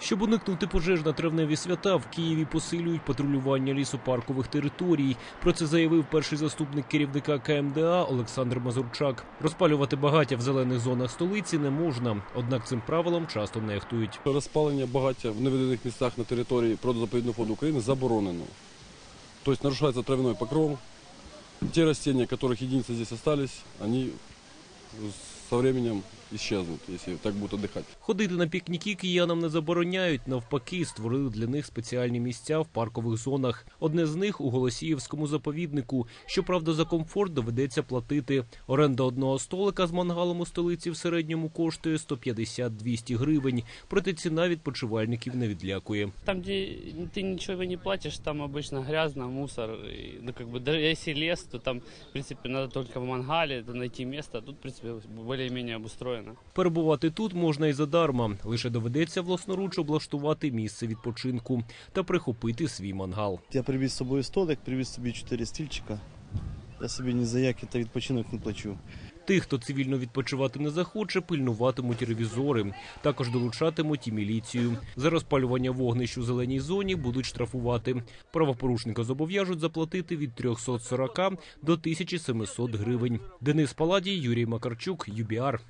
Щоб уникнути пожеж на травневі свята, в Києві посилюють патрулювання лісопаркових територій. Про це заявив перший заступник керівника КМДА Олександр Мазурчак. Розпалювати багаття в зелених зонах столиці не можна, однак цим правилом часто нехтують. Розпалення багаття в невидимих місцях на території природозаповідного фонду України заборонено. Тобто нарушається травяной покров. Те растения, которых единицы здесь остались, они со временем исчезнут, если так будут отдыхать. Ходити на пікніки киянам не забороняють. Навпаки, створили для них спеціальні місця в паркових зонах. Одне з них у Голосіївському заповіднику. Щоправда, за комфорт доведеться платити. Оренда одного столика з мангалом у столиці в середньому коштує 150-200 гривень. Проте ціна відпочивальників не відлякує. Там, где ты ничего не платишь, там обычно грязно, мусор. И, ну, как бы, да, если лес, то там, в принципе, надо только в мангале найти место. а Тут, в принципе, более-менее обустроено. Перебувати тут можна і задарма. Лише доведеться власноруч облаштувати місце відпочинку та прихопити свій мангал. Я привіз з собою столик, привіз собі чотири стільчика. Я собі ні за який та відпочинок не плачу. Тих, хто цивільно відпочивати не захоче, пильнуватимуть ревізори. Також долучатимуть і міліцію. За розпалювання вогнищ у зеленій зоні будуть штрафувати. Правопорушника зобов'яжуть заплатити від 340 до 1700 гривень. Денис Паладій, Юрій Макарчук, ЮБІАР.